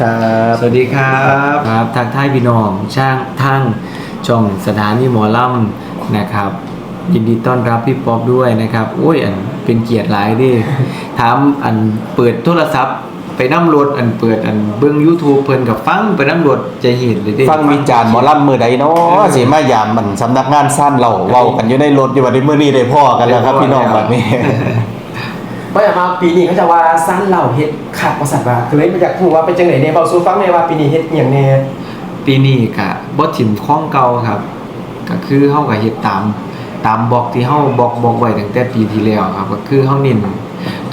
ครับสวัสดีครับครับทักทายพี่น้องช่างทั้งช่องสถานีหมอลำนะครับ ยินดีต้อนรับพี่ป๊อบด้วยนะครับโอ้ยอันเป็นเกียรติหลายเดิถามอันเปิดโทรศัพท์ ไปน้ำรถอันเปิดอันเบิ้ง YouTube เพิ่นกับฟังไปน้ำรถจะเห็นเลยเดิ ฟังวิจารณ์หมอลำมือใดเนาะสิมายามมันสำนักงานสั้นเราเว้ากันอยู่ในรถอยู่วันนี้มื้อนี้ได้พ่อกันแล้วครับพี่น้องแบบนี้ไม่มาปีนี้เขาจะว่าสั้นเหล่าเฮ็ด ขาดประสาทว่าคือเลยอยากรู้ว่าเป็นจังไหนเนี่ยเบาสู้ฟังแน่ว่าปีนี้เฮ็ดอหย่างแน่ปีนี้กะบ่ถิ่มข้องเก่าครับ ก็คือเฮาก็เฮ็ดตาม ตามบอกที่เฮาบอกบอกไว้ตั้งแต่ปีที่แล้วครับ ก็คือเฮาเน้น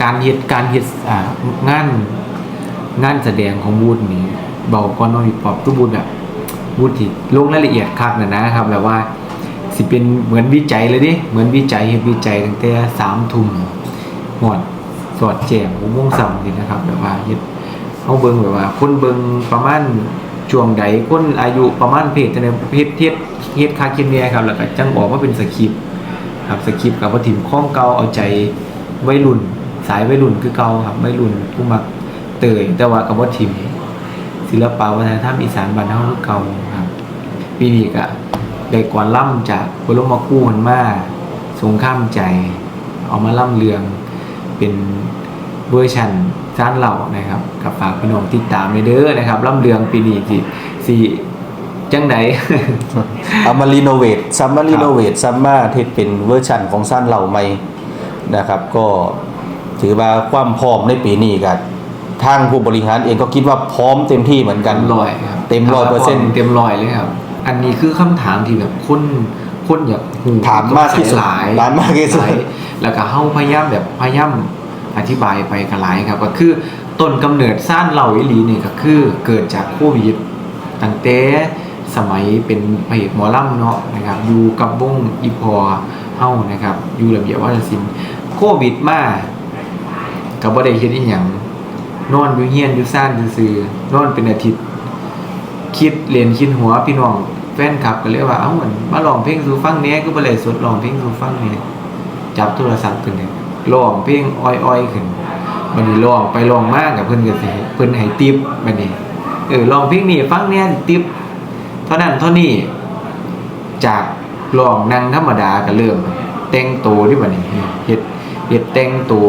การเฮ็ดการเฮ็ดอ่างานงานแสดงของบูธนี่เบาก่อนนาะพี่ป๊อปทุกบูธอะบูธที่ลงรายละเอียดคักน่ะนะครับแบบว่าสิเป็นเหมือนวิจัยเลยดิเหมือนวิจัยเฮ็ดวิจัยตั้งแต่3ทุ่มหมด สอดแจง6โมง2นี่นะครับแบบว่าเฮ็ดเขาเบิ่งแบบว่า คนเบิ่งประมาณช่วงใดคนอายุประมาณเพศจังได๋เพศเฮ็ดเฮ็ดคาคินเนี่ยครับแล้วก็จังออกมาเป็นสคริปต์ครับสคริปต์กับว่าถิ่มข้องเก่าเอาใจวัยรุ่น สายวัยรุ่นคือเก่าครับวัยรุ่นผู้มักเตยแต่ว่ากับว่าถิ่มศิลปะวัฒนธรรมอีสานบ้านเฮาคือเก่าครับปีนี้ก็ได้กวนล่ำจากบรมครูมันมาสงข้ามใจ เอามาล่ำเรือง เป็นเวอร์ชันจ้านเหล่านะครับกับฝากพี่น้องติดตามในเด้อนะครับล่ำเรืองปีนี้สิสิจังไดเอามารีโนเวทซัมมารีโนเวทซัมมาที่เป็นเวอร์ชันของสั้นเหล่าใหม่นะครับ ก็ถือว่าความพร้อมในปีนี้กันทางผู้บริหารเองก็คิดว่าพร้อมเต็มที่เหมือนกันเต็มร้อยครับเต็มร้อยเปอร์เซ็นต์เต็มร้อยเลยครับ อันนี้คือคำถามที่แบบคนคนอยากหูถามมากที่สุดหลายถามมากที่สุดหลาย แล้วก็เฮาพยายามแบบพยายามอธิบายไปกันหลายครับ ก็คือต้นกำเนิดซ่านเหล่าอิลีนี่ก็คือเกิดจากโควิดตั้งแต่สมัยเป็นพระเอกหมอลำเนาะนะครับอยู่กับวงอีพอเฮานะครับอยู่ระเบียบวัฒนศิลป์โควิดมาก็บ่ได้เฮ็ดอีหยังนอนอยู่เฮียนอยู่ซ่านซื่อนอนเป็นอาทิตย์ คิดเรียนคิดหัวพี่น้องแฟนคลับก็เลยกว่าเอ้าเหมือนมาลองเพลงสู่ฟังแหน่ก็บ่ได้สดลองเพลงสู่ฟังแหน่ จับโทรศัพท์ขึ้นเนี่ยร้องเพลงอ้อยๆขึ้นบัดนี้ร้องไปร้องมากกับเพิ่นก็สิเพิ่นให้ติปบัดนี้เออร้องเพลงนี้ฟังแหน่ยติปเท่านั้นเท่านี้จากร้องนั่งธรรมดาก็เริ่มแต่งตัวที่บัดนี้เฮ็ดเฮ็ดแต่งตัว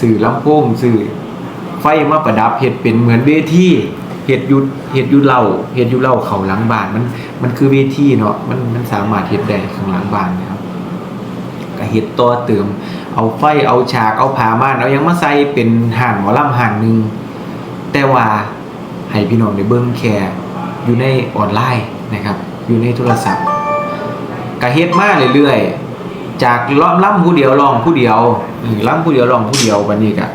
สื่อลำโพงสื่อไฟมาประดับเห็ดเป็นเหมือนเวทีเห็ดยุดเห็ดยุดเหล่าเห็ดยุดเหล่าเขาหลังบ้านมันมันคือเวทีเนาะมันมันสามารถเห็ดได้ข้างหลังบ้าน ก็เห็ดตัวเติม เอาไฟเอาฉากเอาผ้าม่านเอายังมาใส่เป็นห่านหมอลำห่านหนึ่งแต่ว่าให้พี่น้องได้เบิ้งแค่อยู่ในออนไลน์นะครับอยู่ในโทรศัพท์ก็เฮ็ดมาเรื่อยๆ จากล้อมล่ำผู้เดียวลองผู้เดียวอืมล่ำผู้เดียวลองผู้เดียววันนี้ก็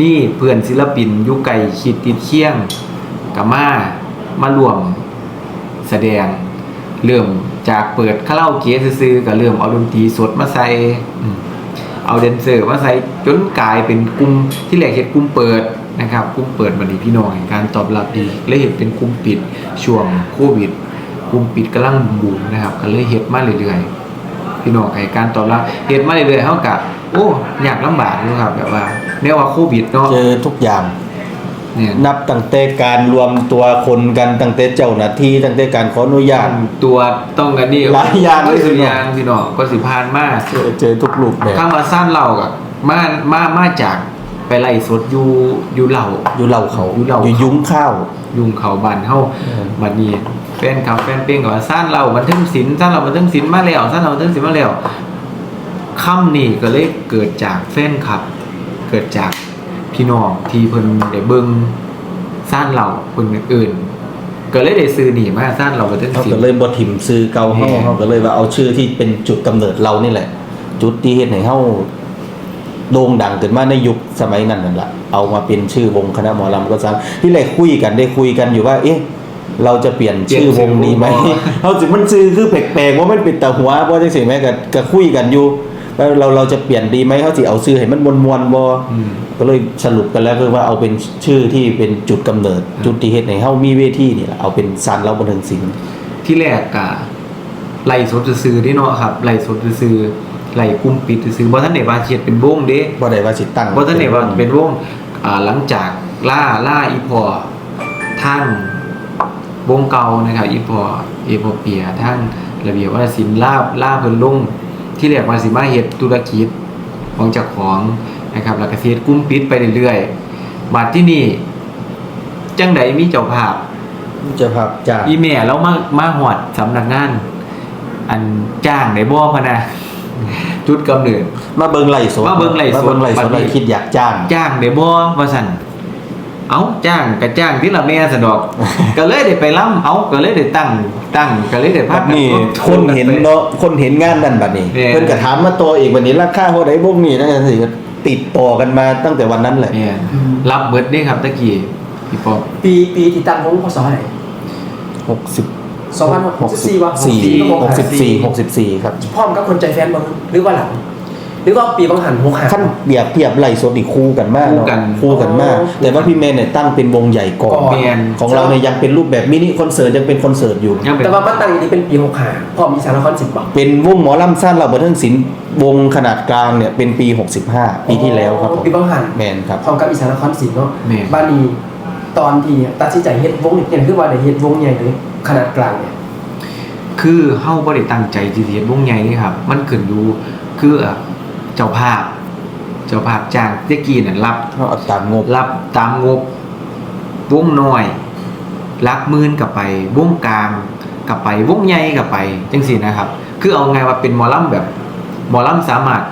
นี่เพื่อนศิลปินยุไก่คิดติดเคียงกับมา มารวมแสดงเริ่ม จากเปิดคาราโอเกะซื้อๆก็เริ่มเอาดนตรีสดมาใส่เอาแดนเซอร์มาใส่จนกลายเป็นกลุ่มที่แรกเห็นกลุ่มเปิดนะครับกลุ่มเปิดบัดนี้พี่น้องการตอบรับดีเลยเห็นเป็นกลุ่มปิดช่วงโควิดกลุ่มปิดกำลังบูมนะครับก็เลยเฮ็ดมาเรื่อยๆพี่น้องให้การตอบรับเฮ็ดมาเรื่อยๆเฮากะโอ้อยากลำบากอยู่ครับแบบว่าแนวว่าโควิดเนาะเจอทุกอย่าง เนี่ย นับตั้งแต่การรวมตัวคนกันตั้งแต่เจ้าหน้าที่ตั้งแต่การขออนุญาต ตัวต้องกันนี่หลายอย่างเลยก็สิอย่างพี่น้องก็สิพานมากเจอเจอทุกรูปแบบข้ามาสั้นเรากับมามามาจากไปไล่สดอยู่อยู่เหล่า อยู่เหล่าเขาอยู่เหล่าอยู่ยุ้งข้าว ยุงเขาบานเฮาเออบัดนี้แฟนคลับแฟนเพลงก็ว่าสั้นเราบันทึกศิลป์สั้นเราบันทึกศิลป์มาแล้วสั้นเราบันทึกศิลป์มาแล้วค่ำนี่ก็เลยเกิดจากแฟนคลับ เกิดจาก พี่น้องที่เพิ่นได้เบิ่งสั้นเราคนอื่นๆก็เลยได้ซื้อหนีมาสั้นเราบันทึกเขาศิลก็ป์เลยบ่ถิ่มซื้อเก่าเขาแน่เขาก็เลยว่าเอาชื่อที่เป็นจุดกำเนิดเรานี่แหละ จุดที่เฮ็ดให้เฮาโด่งดังขึ้นมาในยุคสมัยนั้นนั่นแหละเอามาเป็นชื่อวงคณะหมอลำก็ซังที่แรกคุยกันได้คุยกันอยู่ว่า เอ๊ะ เราจะเปลี่ยนชื่อวงดีไหม เปลี่ยนชื่อวง เขาสิมันชื่อคือแปลกๆว่ามันเป็นตาหัวบ่จังซี่แม่ก็ก็คุยกันอยู่ แล้วเราเราจะเปลี่ยนดีไหมเขาสิเอาชื่อให้มันมวนๆบ่อืมก็เลยสรุปกันแล้วคือว่าเอาเป็นชื่อที่เป็นจุดกำเนิด จุดที่เฮ็ดให้เฮามีเวทีนี่แหละเอาเป็นซานเล่าบันเทิงศิลป์ที่แรกอะไล่สดซื้อๆนี่เนาะครับไล่สดซื้อๆไล่กลุ่มปิดซื้อๆบ่ทันได้ว่าเฮ็ดเป็นวงเด้บ่ได้ว่าสิตั้งบ่ทันได้ว่าเป็นวงอ่าหลังจากล่าล่าอีพอทางวงเก่านะครับอีพออีพอเปียทางระเบียบวัฒนศิลป์ลาบลาบเพิ่นลง ที่เรียกว่าสิมาเฮ็ดธุรกิจของเจ้าของนะครับแล้วก็สิเฮ็ดกลุ้มปิดไปเรื่อยๆบัดที่นี่จังไดมีเจ้าภาพเจะภาพจากอีเมลแล้วมามาหอดสำนักงาน อันจ้างได้บ่พะนะจุดกำเนิดมาเบิ่งไล่สดมาเบิ่งไล่สดมาเบิ่งไล่สบัดดนี้ไล่คิดอยากจ้าง จ้างได้บ่ว่าซั่น เอ้าจ้างก็จ้างที่ละแม่สะดอก ก็เลยได้ไปล่ำเอ้าก็เลยได้ตั้งตั้งก็เลยได้พับักดนี้กัคนเห็นเนาะคนเห็นงานนั่นบัดนี้แม่นเพิ่นก็ถามมาตัวเองบัดนี้ราคาเท่าใดพวกนี้นั่นสิก็ติดต่อกันมาตั้งแต่วันนั้นแหละเนี่ยรับเบิดเด้ครับตะกี้พี่ปอปีปีที่ตั้งวงพศไหน60 2064วะสี่64หกสิบสี่หกสิบสี่ครับพร้อมกับคนใจแฟนบ่หรือว่าหลัง หรือว่าปีบางหัน6หัน ขั้นเปรียบเทียบไล่สดอีกคู่กันมากเนาะคู่กันคู่กันมาก อ๋อแต่ว่าพี่เมย์เนี่ยตั้งเป็นวงใหญ่ก่อนก่อนแม่นของเราเนี่ยยังเป็นรูปแบบมินิคอนเสิร์ตยังเป็นคอนเสิร์ตอยู่ ยังเป็นแต่ว่ามาตั้งอีกทีเป็นปี6หันพร้อมมีสารคอนสิบบ่เป็นวงหมอลำสั้นเราบันเทิงศิลป์วงขนาดกลางเนี่ยเป็นปี 65 ปีที่แล้วครับผมปีบางหัน แมนครับ พร้อมกับอีสานนครศรีเนาะแม่นบ้านนี้ตอนที่ตัดสินใจเฮ็ดวงเนี่ยคือว่าได้เฮ็ดวงใหญ่เลยขนาดกลางเนี่ย คือเฮาบ่ได้ตั้งใจที่สิเฮ็ดวงใหญ่นี่ครับ มันขึ้นอยู่คือเจ้าภาพ เจ้าภาพจ้างตะกี้นั่นรับเขาเอาตามงบรับตามงบวงน้อยรักหมื่นกับไปวงกลางกับไปวงใหญ่กับไปจังสี่นะครับ คือเอาไงว่าเป็นหมอลำแบบหมอลำสามารถ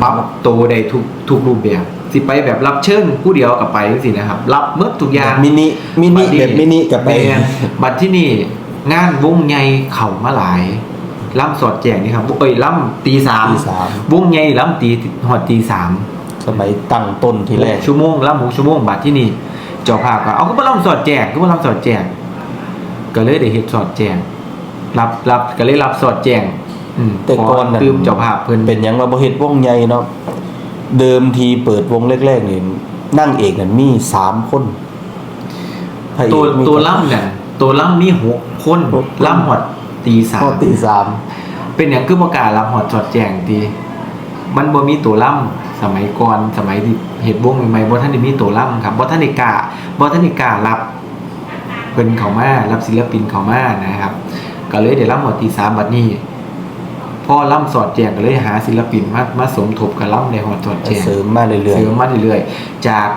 ปรับตัวได้ทุกทุกรูปแบบสิไปแบบรับเชิญผู้เดียวกับไปจังสี่นะครับ รับเมื่อทุกอย่างมินิมินิแบบมินิกับไป แม่นบัดที่นี่งานวงใหญ่เข่ามาหลาย ล่ำสอดแจงนี่ครับเอ้ยล่ำตีสามตีสาม วงใหญ่ล่ำตีหอดตีสามสมัยตั้งต้นทีแรกหกชั่วโมงล่ำหกชั่วโมงบัดที่นี่เจ้าภาพก็เอาก็มาล่ำสอดแจงก็มาล่ำสอดแจงก็เลยได้เฮ็ดสอดแจงรับรับก็เลยรับสอดแจงอืมแต่ก่อนขน่ะตืมเจ้าภาพเพิ่นเป็นหยังว่าบ่เฮ็ดวงใหญ่เนาะเดิมทีเปิดวงแรกๆนี่นั่งเอกนั่นมีสามคนพระเอกตัวมีตัวล่ำเนี่ยตัวล่ำมีหกคนหกคนล่ำหอด ตีสาพอมตีสามเป็นอย่างคือประกล้าศรับหอดสอดแจงทีมันบ่มีตัวล่ำสมัยก่อนสมัยที่เฮ็ดวงใหม่ๆบ่ทันได้มีตัวล่ำครับบ่ทันได้กล้าบ่ทันได้กล้ารับเพิ่นเข้ามารับศิลปินเข้ามานะครับ ก็เลยได้รับหอดตีสามบัดนี้พอล่ำสอดแจงก็เลยหาศิลปินมามาสมทบกับล่ำในหอดสอดแจงเสริมมาเรื่อยเสริมมาเรื่อยๆจาก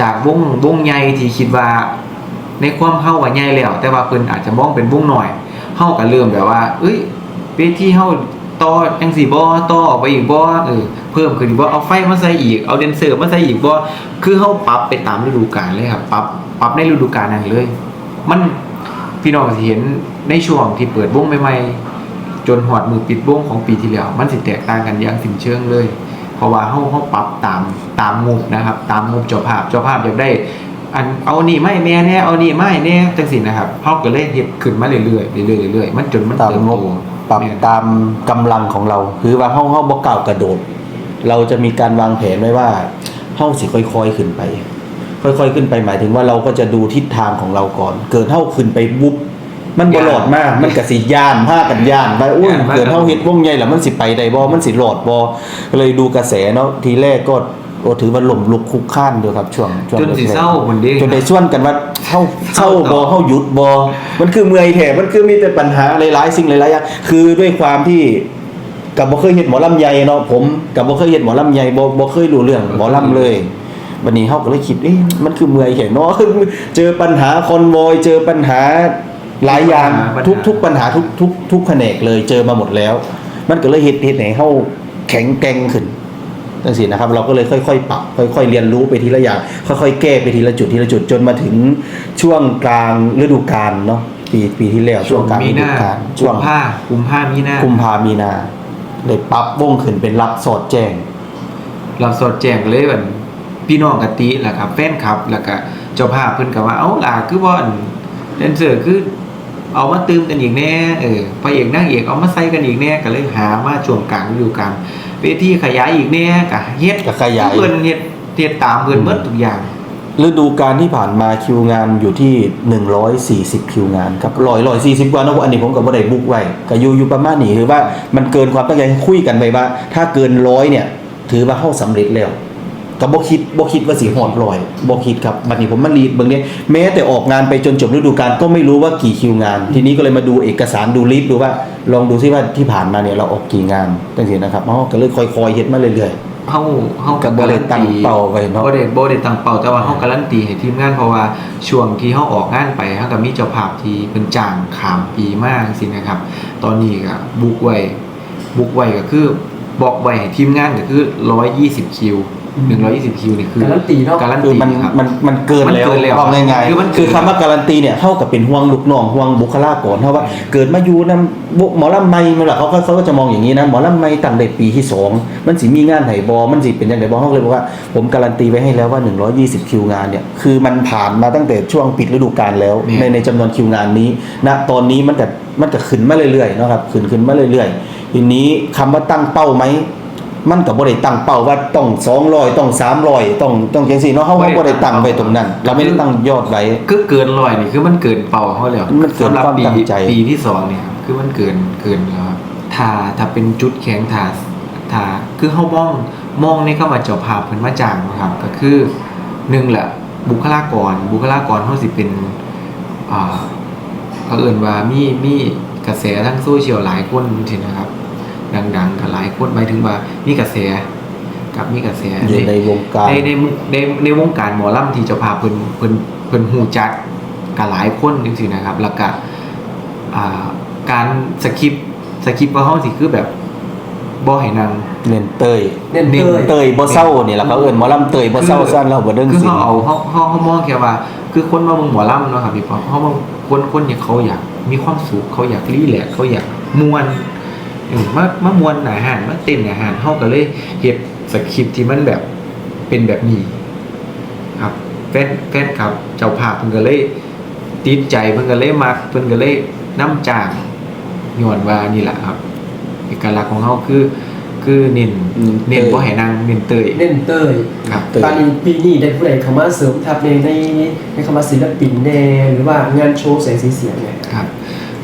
จากวงวงใหญ่ที่คิดว่า ในความเฮาว่าใหญ่แล้วแต่ว่าเพิ่นอาจจะมองเป็นวงหน่อยเฮาก็เริ่มแบบว่า เอ้ยเวทีเฮาต่อจังสี่บ่ต่อออกไปอีกบ่เออเพิ่มขึ้นอีกบ่เอาไฟมาใส่อีกเอาแดนเซอร์มาใส่อีกบ่คือเฮาปรับไปตามฤดูกาลเลยครับปรับปรับในฤดูกาลนั้นเลย มันพี่น้องสิเห็นในช่วงที่เปิดวงใหม่ๆจนหอดมือปิดวงของปีที่แล้ว มันสิแตกต่างกันอย่างสิ้นเชิงเลย เพราะว่าเฮาเฮาปรับตามตามงบนะครับ ตามงบเจ้าภาพเจ้าภาพอยากได้ อันเอานี่ไม่แม่แน่เอานี่ไม่แน่จังสินะครับเฮาก็เลยเฮ็ดขึ้นมาเรื่อยๆเรื่อยๆเรื่อยๆมันจนมันๆตามเติบงโตบปรับแม่นตามกำลังของเรา คือว่าเฮาเฮาบ่ก้าวกระโดด เราจะมีการวางแผนไว้ว่าเฮาสิค่อยๆขึ้นไป ค่อยๆขึ้นไปหมายถึงว่าเราก็จะดูทิศทางของเราก่อน เกิดเฮาขึ้นไปบุ๊บมันบ่หลอดมาก มันก็สิย่านพากันย่านไปอุ้ยเกิดเฮาเฮ็ดวงใหญ่แล้วมันสิไปได้บ่มันสิหลอดบ่ก็เลยดูกระแสเนาะทีแรกก็ โอ้ถือว่าหล่มลุกคุกข้านเดียวครับช่วงช่วงจนสิแรกๆเศร้าคนเด้ จนได้ชวนกันว่าเฮาเศร้าบ่เฮาหยุดบ่มันคือเมื่อยแท้มันคือมีแต่ปัญหาหลายๆสิ่งหลายๆอย่างคือด้วยความที่กับบ่เคยเห็นหมอลำใหญ่เนาะผมกับบ่เคยเห็นหมอลำใหญ่บ่บ่เคยรู้เรื่องหมอลำเลยวันนี้เฮาก็เลยคิดเอ๊ะมันคือเมื่อยแค่เนาะเจอปัญหาคอนโวยเจอปัญหาหลายอย่างปัญหา ทุกทุกปัญหาทุกทุกทุกแผนกเลยเจอมาหมดแล้ว มันก็เลยเฮ็ดเฮ็ดให้เฮาแข็งแกร่งขึ้น จังซี่นะครับเราก็เลยค่อยๆปรับค่อย ๆ เรียนรู้ไปทีละอย่าง ค่อยๆ แก้ไปทีละจุดทีละจุดจนมาถึงช่วงกลางฤดูกาลเนาะปีปีที่แล้วช่วงกลางมีฤดูนากาลกุมภากุมภามีนากุมภามีนาเลยปรับวงขึ้นเป็นรับสอดแจ้งเราสอดแจ้งเลยว่าพี่น้องกติแหละครับแฟนคลับแล้วก็เจ้าภาพเพิ่นก็ว่าเอ้าล่ะคือบ่อันแดนเซอร์คือเอามาตืมกันอีกแน่เออพระเอกนางเอกเอามาใส่กันอีกแน่ก็เลยหามาช่วงกลางฤดูกาล เวทีขยายอีกแน่ก็เฮ็ดก็ขยาย เพิ่นเฮ็ดเฮ็ดตามเพิ่นเบิดทุกอย่าง ฤดูกาลที่ผ่านมาคิวงานอยู่ที่ 140 คิวงานครับร้อยร้อยสี่สิบกว่าเนอะอันนี้ผมกับว่าได้บุ๊กไว้ก็อยู่อยู่ประมาณนี้คือว่ามันเกินความตั้งใจคุยกันไปว่า ถ้าเกินร้อยเนี่ย ถือว่าเข้าสำเร็จแล้ว ก็บ่คิดบ่คิดว่าสิฮอดร้อยบ่คิดครับบัดนี้ผมมารีดเบิ่งเนี่ยแม้แต่ออกงานไปจนจบฤดูกาลก็ไม่รู้ว่ากี่คิวงาน ทีนี้ก็เลยมาดูเอกสารดูลิสต์ดูว่า ลองดูซิว่าที่ผ่านมาเนี่ยเราออกกี่งานจังซี่นะครับอ๋อก็เลยค่อยๆเฮ็ดมาเรื่อยเฮาเฮาก็บ่ได้ตั้งเป้าไว้เนาะบ่ได้บ่ได้ตั้งเป้าแต่ว่าเฮาการันตีให้ทีมงานเพราะว่าช่วงที่เฮาออกงานไปเฮาก็มีเจ้าภาพที่เพิ่นจ้างข้ามปีมากสินะครับ ตอนนี้ก็บุกไว้บุกไว้ก็คือบอกไว้ให้ทีมงานก็คือ 120 คิว 120คิวนี่คือการันตีเนาะการันคือตีมันครับ มันมันเกินมันแล้วเกินแล้วบอกง่ายคือมันๆคือคำว่าการันตีเนี่ยเท่ากับเป็นห่วงลูกน้องห่วงบุคลากรเท่าว่าเกิดมาอยู่นะหมอลำไม่ไม่หรอกเขาก็เขาก็จะมองอย่างนี้นะหมอลำไม่ตั้งแต่ปีที่สองมันสิมีงานไหบอมันสิเป็นยังไงบอเขาเลยบอกว่าผมการันตีไว้ให้แล้วว่า 120 คิวงานเนี่ยคือมันผ่านมาตั้งแต่ช่วงปิดฤดูกาลแล้ว เนี่ย ในในจำนวนคิวงานนี้ณตอนนี้มันก็มันก็ขึ้นมาเรื่อยๆเนาะครับขึ้นขึ้นมาเรื่อยๆทีนี้คำว่าตั้งเป้าไหม มันก็บ่ได้ตั้งเป้าว่าต้อง200ต้อง300ต้องต้องจังซี่เนาะเฮาก็บ่ได้ตั้งไว้ตรงนั้น เราไม่ได้ตั้งยอดไว้คือเกินร้อยนี่คือมันเกินเป้าเขาแล้วมันเกินสำหรับความปีตั้งใจปีที่สองเนี่ยครับคือมันเกินเกินแล้วครับถ้าถ้าเป็นจุดแข็งถ้าถ้าคือเขามองมองในคำว่าเจ้าภาพเพิ่นมาจ้างนะครับ ก็คือหนึ่งแหละบุคลากร บุคลากรเขาสิเป็นอ่าเขาเอื่นว่ามีมีกระแสทั้งโซเชียลหลายคนทีนะครับ ดังๆกับหลายคนหมายถึงว่ามีกระแสกับมีกระแสอยู่ในวงการในในในในวงการหมอลำที่เจะพาพเพิ่นเพิ่นเพิ่นหูจักกับหลายคนจริงๆนะครับ แล้วก็อ่าการสคริปต์สคริปต์ว่าเฮาสิคือแบบบ่ให้นางเน้นเตยเน้นเตยเตยบ่เศร้านี่แหละเขาเอิ้นหมอลำเตยบ่เศร้าซั่นเราบ่เรื่องคือสิเฮาเอาเฮาเฮาเฮามองแค่ว่า คือคนมาเบิ่งหมอลำเนาะครับพี่ปอเฮาบางคนคนเนี่ยเขาอยากมีความสุขเขาอยากรีแลกซ์เขาอยากม่วนเออ มามามวนอาหารมาเต้นอาหารเฮาก็เลยเฮ็ดสคริปต์ที่มันแบบเป็นแบบนี้ครับแฟนแฟนครับ เจ้าภาพเพิ่นก็เลยติดใจเพิ่นก็เลยมักเพิ่นก็เลยน้ำจ้างย้อนว่านี่แหละครับเอกลักษณ์ของเฮาคือ คือเน้นเน้นบ่ให้นางเน้นเตยเน้นเตยครับเตยตอนนี้ปีนี้ได้ผู้ใดเข้ามาเสริมทัพในในในคำว่าศิลปินแน่หรือว่างานโชว์แสงสีเสียงเนี่ยครับ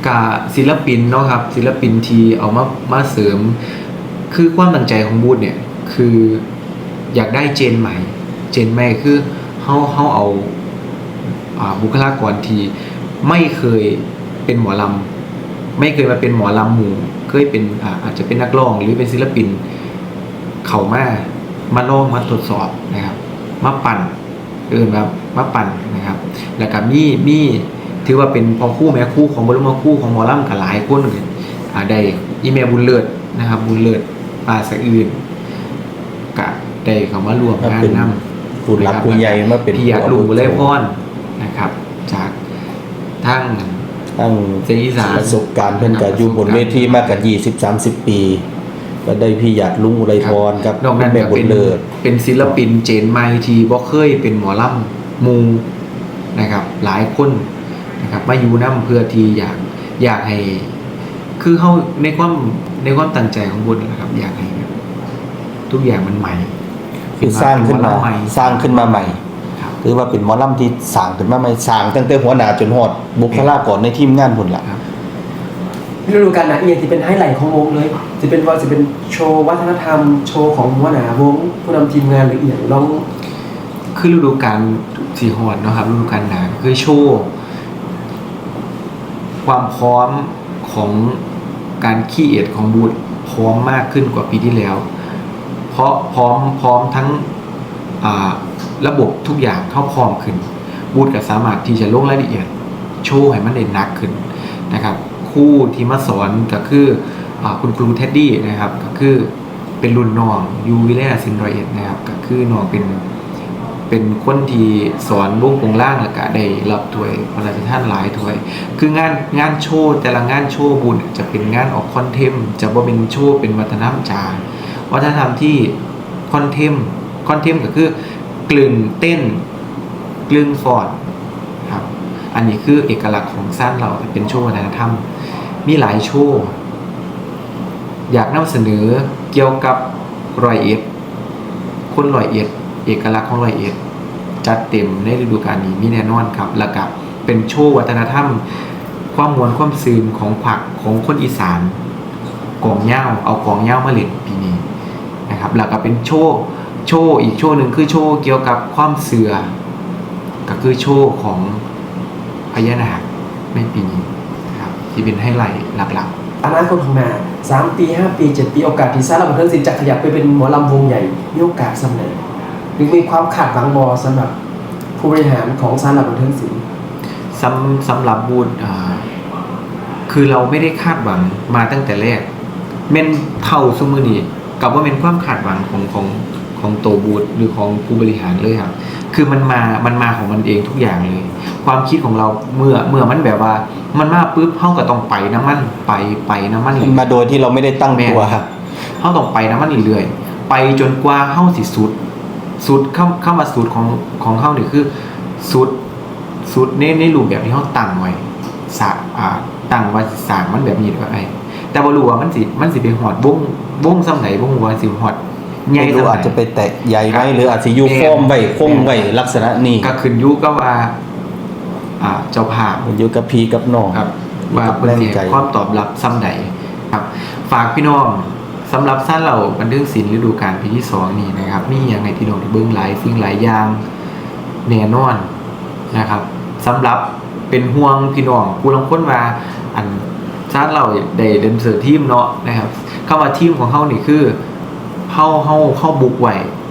กาศิลปินเนาะครับศิลปินทีเอามามาเสริม คือความตั้งใจของบูธเนี่ยคืออยากได้เจนใหม่ เจนใหม่คือเฮาเฮาเอาอ่าบุคลากรทีไม่เคยเป็นหมอลำไม่เคยมาเป็นหมอลำหมู่เคยเป็นอ่าอาจจะเป็นนักร้องหรือเป็นศิลปิน เขามามาลองมาทดสอบนะครับ มาปั่นเอินแบบมาปั่นนะครับ แล้วก็มีมี ถือว่าเป็นพอคู่แม่คู่ของบรมคู่ของหมอลำกับหลายคนเลยอ่าได้อีเมลบุญเลิศนะครับบุญเลิศปลาสะอื่นกะได้เขามารวมงานนำผู้หลักผู้ใหญ่มาเป็นพี่อยากผู้ลุงอาวุโสบุเลยพรนะครับ จากทั้งทั้งเสียงอีสานประสบการณ์เพิ่นก็อยู่บนเวทีมากัน20 30ปีก็ได้พี่หยาดลุงอุไรพรครับนอกนั้นแม่ก็บุเป็ญนเลิศเป็นศิลปินเจนใหม่ที่บ่เคยเป็นหมอลำมูนะครับ หลายคน นะครับมาอยู่นํเพื่อที่อยากอยากให้คือเขาในความในความตั้งใจของบุญนะครับ อยากให้แบบทุกอย่างมันใหม่คือสร้างขึ้นมาเป็หอลำใหม่สร้างขึ้นมาใหม่ครับคือว่าเป็นหมอลำที่สร้างขึ้นมาใหม่สร้างตั้งแต่หัวหน้าจนฮอดบุคลากรในทีมงานพุ่นล่ะครับฤดูกาลไหนเอียที่เป็นไฮไลท์ของวงเลยจะเป็นว่าจะเป็นโชว์วัฒนธรรม โชว์ของหัวหน้าวงผู้นำทีมงานหรืออีกอย่างลองคือฤดูกาลสีฮอนเนาะครับฤดูกาลหนาคือโชว์ ความพร้อมของการขี้เอ็ดของบูธพร้อมมากขึ้นกว่าปีที่แล้ว เพราะพร้อมพร้อมทั้งระบบทุกอย่างเข้าพร้อมขึ้น บูธก็สามารถที่จะลงรายละเอียด โชว์ให้มันเด่นนักขึ้นนะครับคู่ที่มาสอนก็คืออคุณครูเท็ดดี้นะครับก็คือเป็นรุ่นน้องยูวิเลศินรอยเอ็ดนะครับก็คือน้องเป็น เป็นคนที่สอนวงกงล่างแล้วก็ได้รับถ้วยพระราชทานหลายถ้วย คืองานงานโชว์แต่ละงานโชว์บุญจะเป็นงานออกคอนเทมจะบ่เป็นโชว์เป็นวัฒนธรรมจาวัฒนธรรมที่คอนเทมคอนเทมก็คือกลึงเต้นกลึงฟอร์ดครับอันนี้คือเอกลักษณ์ของสั้นเราเป็นโชว์วัฒนธรรม มีหลายโชว์อยากนำเสนอเกี่ยวกับรอยเอ็ดคนรอยเอ็ด เอกลักษณ์ของรอยเอ็ดจัดเต็มในฤดูกาลนี้มีแน่นอนครับแล้วก็เป็นโชว์วัฒนธรรม ความมวลความซืนของผักของคนอีสานกองเย้าเอากองเย้ามาเล่นปีนี้นะครับแล้วก็เป็นโชว์โชว์อีกโชว์หนึ่งคือโชว์เกี่ยวกับความเสือก็คือโชว์ของพญานาคในปีนี้ครับที่เป็นไฮไลท์หลักๆอนาคตข้างหน้าสามปีห้าปีเจ็ดปี โอกาสที่ซาลาบันเทิงศิลป์จะขยับไปเป็นหมอลำวงใหญ่ มีโอกาสสำเร็จ หรือมีความขาดหวังบอสำหรับผู้บริหารของซาลาบันเทิงศิลป์ๆสำสำหรับบูธอ่าคือเราไม่ได้คาดหวังมาตั้งแต่แรกเม่นเท่าสมือนี้กับว่าเป็นความคาดหวังของของของตัวบูธหรือของผู้บริหารเลยครับ คือมันมา มันมาของมันเองทุกอย่างเลย ความคิดของเราเมื่อเมื่อมันแบบว่า มันมาปุ๊บเฮาก็ต้องไปน้ำมันไปไปน้ำมันมันมาโดยที่เราไม่ได้ตั้งตัวครับเฮาต้องไปน้ำมันเรื่อยๆไปจนกว่าเฮาสิสุด สุดเข้าเข้ามาสุดของของเฮานี่คือสุดสุดในในรูปแบบที่เฮาตั้งไว้สร้างอ่าตั้งว่าสร้างมันแบบนี้ได้ไอ้แต่บ่รู้ว่ามันสิมันสิเป็นฮอดวงวงซำไหนบ่ฮู้ว่าสิฮอดใหญ่ไม่ซำรู้ไหนอาจจะไปแตะใหญ่ไหมครับหรืออาจจะอยูแม่นฟอร์มไว้คงไว้ลักษณะนี้ก็ขึ้นอยู่กับว่า อ่าเจ้าภาพอยู่กับพี่กับน้องครับอยู่ว่ากับเป็นแรงเสียใจความตอบรับซ้ำใดครับ ฝากพี่น้อง สำหรับสั้นเราบันทึกศิลป์ฤดูกาลปีที่สองนี่นะครับมีอย่างในพี่น้องที่เบิ้งหลายสิ่งหลายอย่างแน่นอนนะครับสำหรับเป็นห่วงพี่น้องกูลังค้นว่าอันสั้นเราได้เดนเซอร์ทีมเนาะนะครับเข้ามาทีมของเขานี่คือเข้าเข้าเข้าบุกไว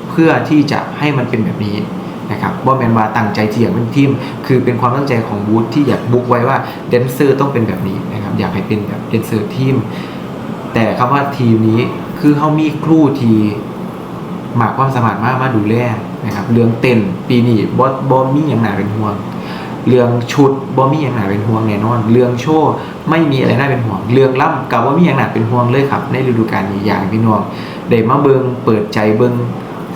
เพื่อที่จะให้มันเป็นแบบนี้นะครับว่าแมนว่าตั้งใจเที่ยากเป็นทีม คือเป็นความตั้งใจของบูธที่อยากบุกไว้ว่าเดนเซอร์ต้องเป็นแบบนี้นะครับอยากให้เป็นแบบเดนเซอร์ทีม แต่คำว่าทีมนี้คือเขามีครูทีหมากความสามารถมากมาดูแลนะครับ เรื่องเต้นปีนี้บอสบอมีอย่างหนาเป็นห่วง เรื่องชุดบอมีอย่างหนาเป็นห่วงแน่นอน เรื่องโชว์ไม่มีอะไรน่าเป็นห่วง เรื่องล่ำกับว่ามีอย่างหนาเป็นห่วงเลยครับ ในฤดูกาลนี้อย่างพี่น้องได้มาเบิงเปิดใจเบิง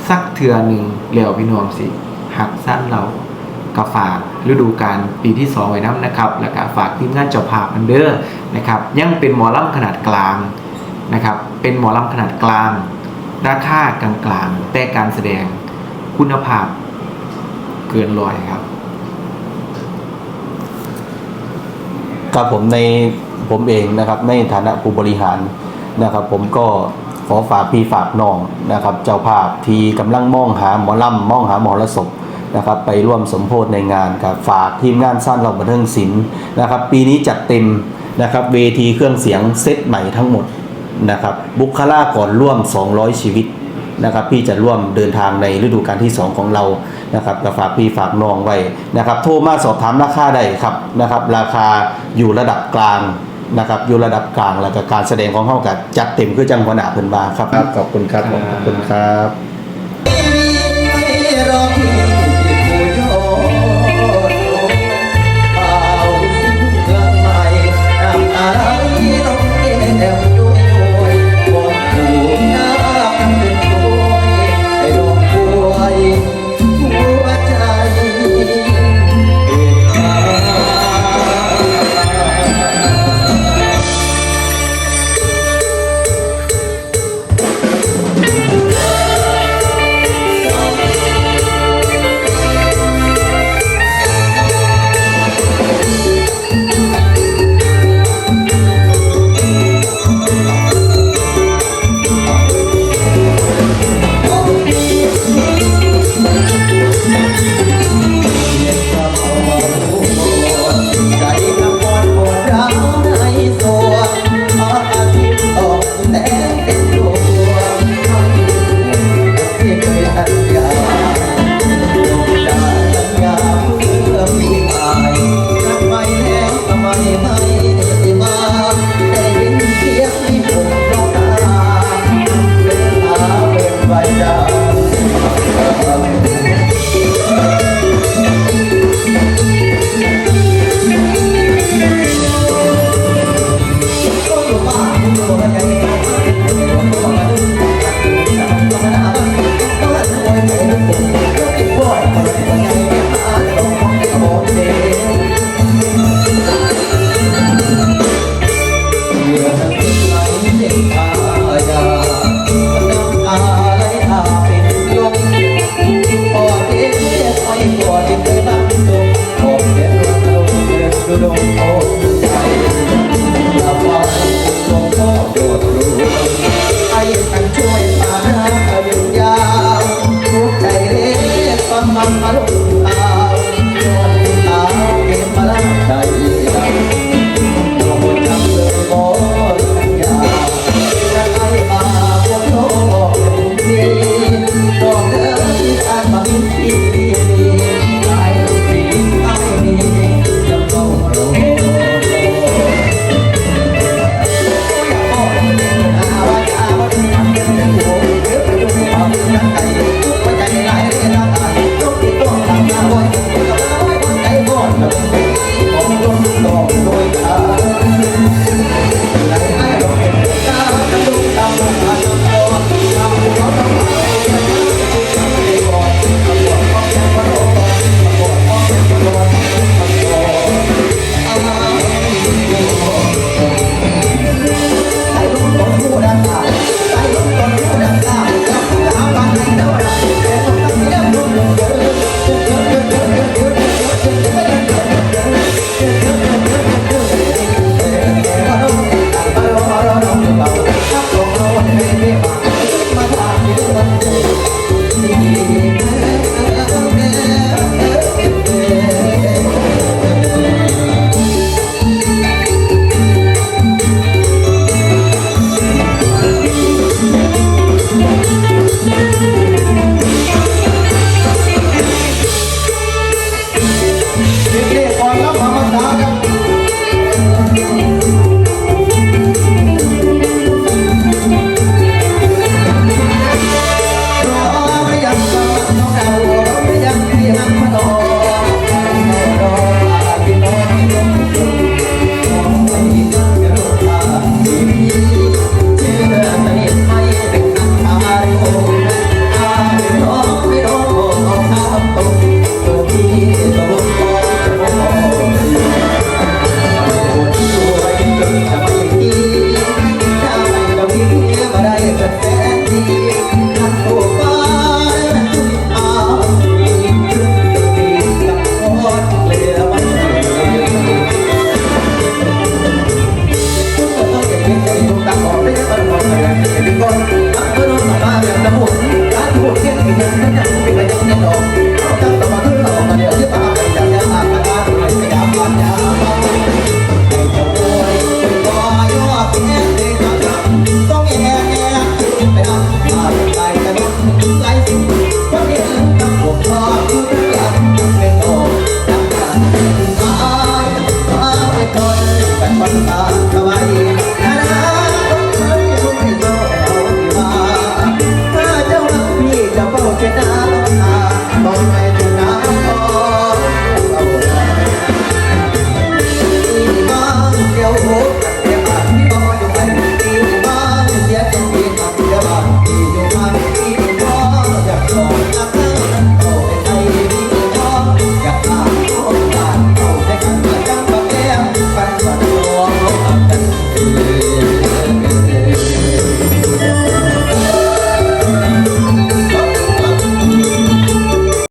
สักเทือหนึ่งแล้วพี่น้องสิหักสั้นเราก็ฝากฤดูกาลปีที่ 2 ไว้น้ำนะครับ แล้วก็ฝากทีมงานเจ้าภาพอันเดอร์นะครับยังเป็นหมอล่ำขนาดกลาง นะครับ เป็นหมอลำขนาดกลาง ราคากลางๆ แต่การแสดงคุณภาพเกินร้อยครับครับผมในผมเองนะครับในฐานะผู้บริหารนะครับ ผมก็ขอฝากพี่ฝากน้องนะครับ เจ้าภาพที่กำลังมองหาหมอลำมองหาหมอระศพนะครับ ไปร่วมสมโพธในงานครับฝากทีมงานสร้างเราบันเทิงศิลป์นะครับ ปีนี้จัดเต็มนะครับ เวทีเครื่องเสียงเซตใหม่ทั้งหมด นะครับบุคลากรร่วม 200 ชีวิตนะครับพี่จะร่วมเดินทางในฤดูกาลที่ 2 ของเรานะครับก็ฝากพี่ฝากน้องไว้นะครับโทรมาสอบถามราคาได้ครับนะครับราคาอยู่ระดับกลางนะครับอยู่ระดับกลางแล้วก็การแสดงของเขากับจัดเต็มคือจังหวะหนาเพิ่นบาครับ ขอบคุณครับขอบคุณครับ